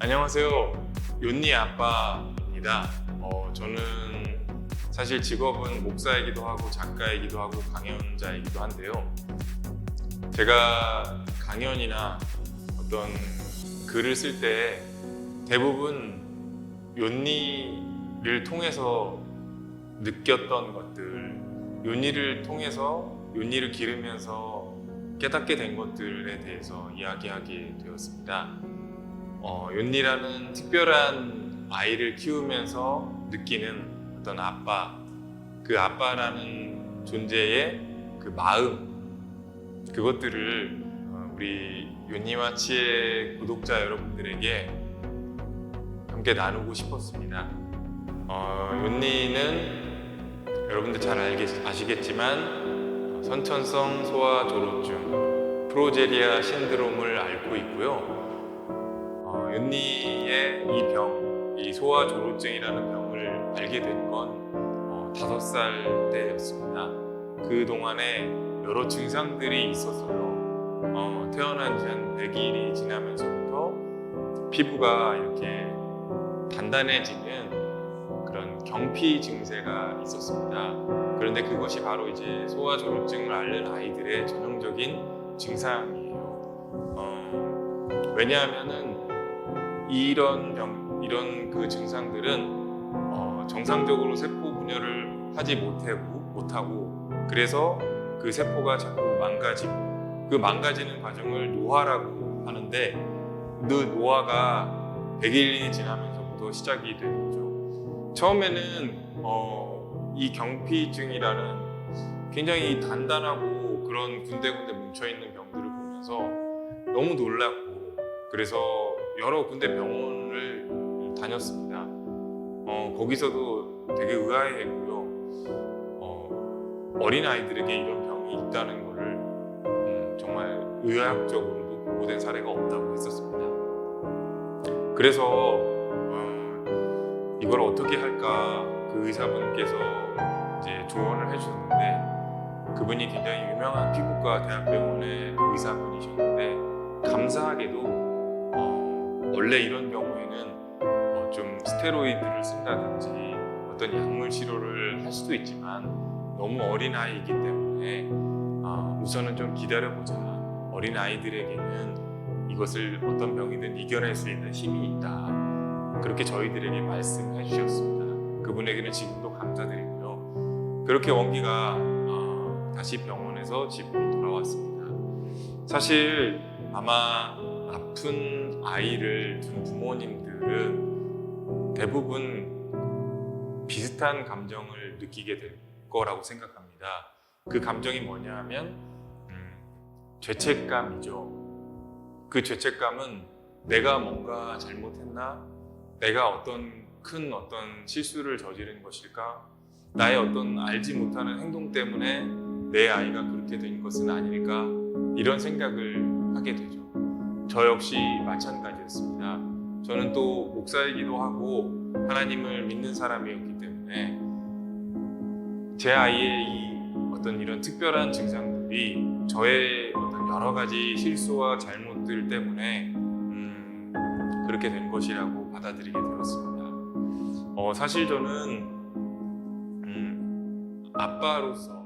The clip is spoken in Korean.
안녕하세요. 윤니 아빠입니다. 어, 저는 사실 직업은 목사이기도 하고 작가이기도 하고 강연자이기도 한데요. 제가 강연이나 어떤 글을 쓸 때 대부분 윤니를 통해서 느꼈던 것들, 윤니를 통해서 윤니를 기르면서 깨닫게 된 것들에 대해서 이야기하게 되었습니다. 어, 윤니라는 특별한 아이를 키우면서 느끼는 어떤 아빠, 그 아빠라는 존재의 그 마음, 그것들을 어, 우리 윤니와 치의 구독자 여러분들에게 함께 나누고 싶었습니다. 어, 윤니는 여러분들 잘 알겠, 아시겠지만 어, 선천성 소아 조로증, 프로제리아 신드롬을 앓고 있고요. 어, 윤니의 이 병, 이 소아 조로증이라는 병을 알게 된건 어, 다섯 살 때였습니다. 그 동안에 여러 증상들이 있었어요. 어, 태어난 지 한 100일이 지나면서부터 피부가 이렇게 단단해지는 그런 경피 증세가 있었습니다. 그런데 그것이 바로 이제 소아 조로증을 앓는 아이들의 전형적인 증상이에요. 어, 왜냐하면은 이런 병, 이런 그 증상들은 어, 정상적으로 세포 분열을 하지 못하고, 못하고 그래서 그 세포가 자꾸 망가지고 그 망가지는 과정을 노화라고 하는데 그 노화가 100일이 지나면서부터 시작이 되는 거죠. 처음에는 어, 이 경피증이라는 굉장히 단단하고 그런 군데군데 뭉쳐 있는 병들을 보면서 너무 놀랐고 그래서 여러 군데 병원을 다녔습니다. 어, 거기서도 되게 의아해했고요. 어, 어린 아이들에게 이런 병이 있다는 것을 음, 정말 의학적으로도 보고된 사례가 없다고 했었습니다. 그래서 어, 이걸 어떻게 할까 그 의사분께서 이제 조언을 해주셨는데 그분이 굉장히 유명한 피부과 대학병원의 의사분이셨는데 감사하게도 어, 원래 이런 경우에는 어, 좀 스테로이드를 쓴다든지 어떤 약물 치료를 할 수도 있지만 너무 어린 아이이기 때문에 아, 우선은 좀 기다려보자. 어린 아이들에게는 이것을 어떤 병이든 이겨낼 수 있는 힘이 있다. 그렇게 저희들에게 말씀해 주셨습니다. 그분에게는 지금도 감사드리고요. 그렇게 원기가 어, 다시 병원에서 집으로 돌아왔습니다. 사실 아마 아픈 아이를 둔 부모님들은 대부분 비슷한 감정을 느끼게 될 거라고 생각합니다. 그 감정이 뭐냐 하면 음, 죄책감이죠. 그 죄책감은 내가 뭔가 잘못했나? 내가 어떤 큰 어떤 실수를 저지른 것일까? 나의 어떤 알지 못하는 행동 때문에 내 아이가 그렇게 된 것은 아닐까? 이런 생각을 하게 되죠. 저 역시 마찬가지였습니다. 저는 또 목사이기도 하고 하나님을 믿는 사람이었기 때문에 제 아이의 이 어떤 이런 특별한 증상들이 저의 어떤 여러 가지 실수와 잘못들 때문에 음, 그렇게 된 것이라고 받아들이게 되었습니다. 어, 사실 저는 음, 아빠로서